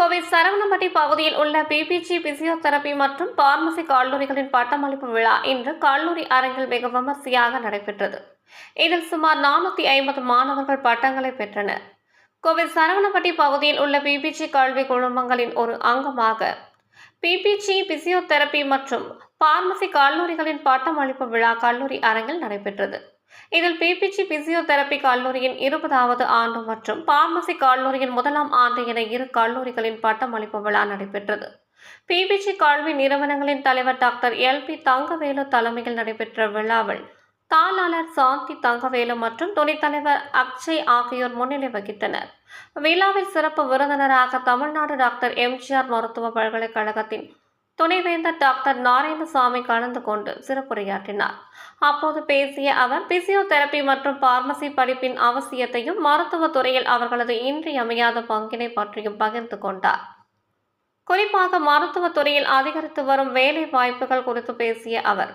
கோவை சரவணம்பட்டி பகுதியில் உள்ள PPG physiotherapy மற்றும் பார்மசி கல்லூரிகளின் பட்டமளிப்பு விழா இன்று கல்லூரி அரங்கில் வெகு விமர்சையாக நடைபெற்றது. இதில் சுமார் நானூற்றி ஐம்பது மாணவர்கள் பட்டங்களை பெற்றனர். கோவை சரவணம்பட்டி பகுதியில் உள்ள பிபிஜி கல்வி குழுமங்களின் ஒரு அங்கமாக பிபிஜி பிசியோதெரபி மற்றும் பார்மசி கல்லூரிகளின் பட்டமளிப்பு விழா கல்லூரி அரங்கில் நடைபெற்றது. இதில் பிபிஜி பிசியோதெரபி கல்லூரியின் இருபதாவது ஆண்டு மற்றும் பார்மசி கல்லூரியின் முதலாம் ஆண்டு என இரு கல்லூரிகளின் பட்டமளிப்பு விழா நடைபெற்றது. பிபிஜி கல்வி நிறுவனங்களின் தலைவர் டாக்டர் எல் பி தங்கவேலு தலைமையில் நடைபெற்ற விழாவில் தாளாளர் சாந்தி தங்கவேலு மற்றும் துணைத் தலைவர் அக்ஷய் ஆகியோர் முன்னிலை வகித்தனர். விழாவில் சிறப்பு விருந்தினராக தமிழ்நாடு டாக்டர் எம்ஜிஆர் மருத்துவ பல்கலைக்கழகத்தின் துணைவேந்தர் டாக்டர் நாராயணசாமி கலந்து கொண்டு சிறப்புரையாற்றினார். அப்போது பேசிய அவர் பிசியோதெரபி மற்றும் பார்மசி படிப்பின் அவசியத்தையும் மருத்துவத் துறையில் அவர்களது இன்றியமையாத பங்கினை பற்றியும் பகிர்ந்து கொண்டார். குறிப்பாக மருத்துவத் துறையில் அதிகரித்து வரும் வேலை வாய்ப்புகள் குறித்து பேசிய அவர்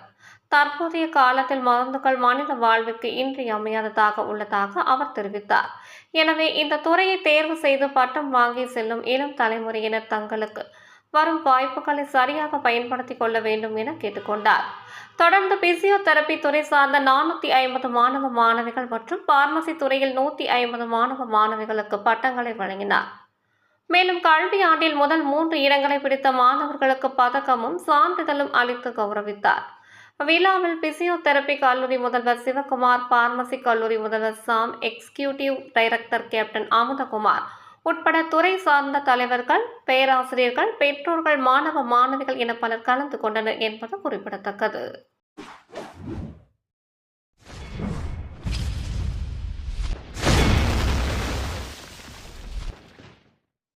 தற்போதைய காலத்தில் மருந்துகள் மனித வாழ்வுக்கு இன்றியமையாததாக உள்ளதாக அவர் தெரிவித்தார். எனவே இந்த துறையை தேர்வு செய்து பட்டம் வாங்கி செல்லும் இளம் தலைமுறையினர் தங்களுக்கு வரும் வாய்ப்புகளை சரியாக பயன்படுத்திக் கொள்ள வேண்டும் என கேட்டுக்கொண்டார். தொடர்ந்து பிசியோதெரபி துறை சார்ந்த நானூற்றி ஐம்பது மாணவ மாணவிகள் மற்றும் பார்மசி துறையில் நூற்றி ஐம்பது மாணவ மாணவிகளுக்கு பட்டங்களை வழங்கினார். மேலும் கல்வி ஆண்டில் முதல் மூன்று இடங்களை பிடித்த மாணவர்களுக்கு பதக்கமும் சான்றிதழும் அளித்து கௌரவித்தார். விழாவில் பிசியோதெரபி கல்லூரி முதல்வர் சிவகுமார் பார்மசி கல்லூரி முதல்வர் Sam executive director captain Amuthakumar உட்பட துறை சார்ந்த தலைவர்கள் பேராசிரியர்கள் பெற்றோர்கள் மாணவ மாணவிகள் என பலர் கலந்து கொண்டனர் என்பது குறிப்பிடத்தக்கது.